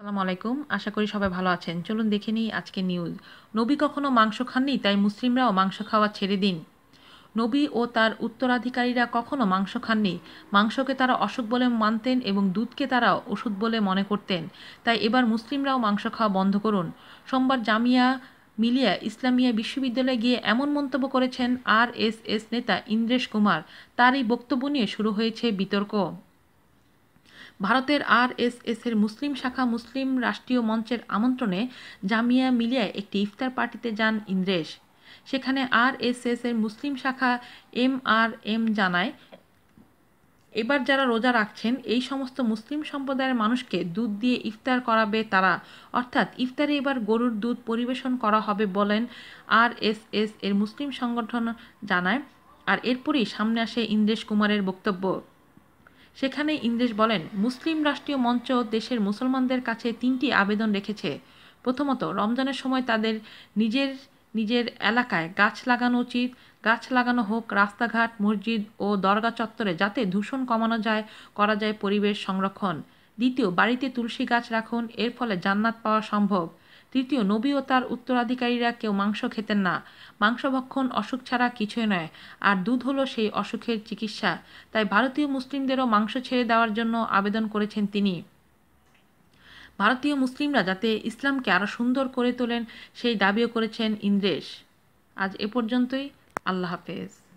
আসসালামু আলাইকুম। আশা করি সবাই ভালো আছেন। চলুন দেখে নিই আজকে নিউজ নবী কখনো মাংস খাননি, তাই মুসলিমরাও মাংস খাওয়া ছেড়ে দিন। নবী ও তার উত্তরাধিকারীরা কখনো মাংস খাননি। মাংসকে তারা অসুখ বলে মানতেন এবং দুধকে তারা ওষুধ বলে মনে করতেন। তাই এবার মুসলিমরাও মাংস খাওয়া বন্ধ করুন। সোমবার জামিয়া মিলিয়া ইসলামিয়া বিশ্ববিদ্যালয়ে গিয়ে এমন মন্তব্য করেছেন আর এস এস নেতা ইন্দ্রেশ কুমার। তার এই বক্তব্য নিয়ে শুরু হয়েছে বিতর্ক। ভারতের আর এস এর মুসলিম শাখা মুসলিম রাষ্ট্রীয় মঞ্চের আমন্ত্রণে জামিয়া মিলিয়ায় একটি ইফতার পার্টিতে যান ইন্দ্রেশ। সেখানে আর এস এর মুসলিম শাখা এম আর এম জানায়, এবার যারা রোজা রাখছেন, এই সমস্ত মুসলিম সম্প্রদায়ের মানুষকে দুধ দিয়ে ইফতার করাবে তারা। অর্থাৎ ইফতারে এবার গরুর দুধ পরিবেশন করা হবে বলেন আর এস এস এর মুসলিম সংগঠন জানায়। আর এরপরই সামনে আসে ইন্দ্রেশ কুমারের বক্তব্য। সেখানে ইন্দ্রেশ বলেন, মুসলিম রাষ্ট্রীয় মঞ্চ দেশের মুসলমানদের কাছে তিনটি আবেদন রেখেছে। প্রথমত, রমজানের সময় তাদের নিজের নিজের এলাকায় গাছ লাগানো উচিত। গাছ লাগানো হোক, রাস্তাঘাট, মসজিদ ও দরগা চত্বরে যাতে দূষণ কমানো যায়, করা যায় পরিবেশ সংরক্ষণ। দ্বিতীয়, বাড়িতে তুলসী গাছ রাখুন। এর ফলে জান্নাত পাওয়া সম্ভব। তৃতীয়, নবী ও তার উত্তরাধিকারীরা কেউ মাংস খেতেন না। মাংস ভক্ষণ অসুখ ছাড়া কিছুই নয়, আর দুধ হলো সেই অসুখের চিকিৎসা। তাই ভারতীয় মুসলিমদেরও মাংস ছেড়ে দেওয়ার জন্য আবেদন করেছেন তিনি। ভারতীয় মুসলিমরা যাতে ইসলামকে আরও সুন্দর করে তোলেন, সেই দাবিও করেছেন ইন্দ্রেশ। আজ এ পর্যন্তই। আল্লাহ হাফেজ।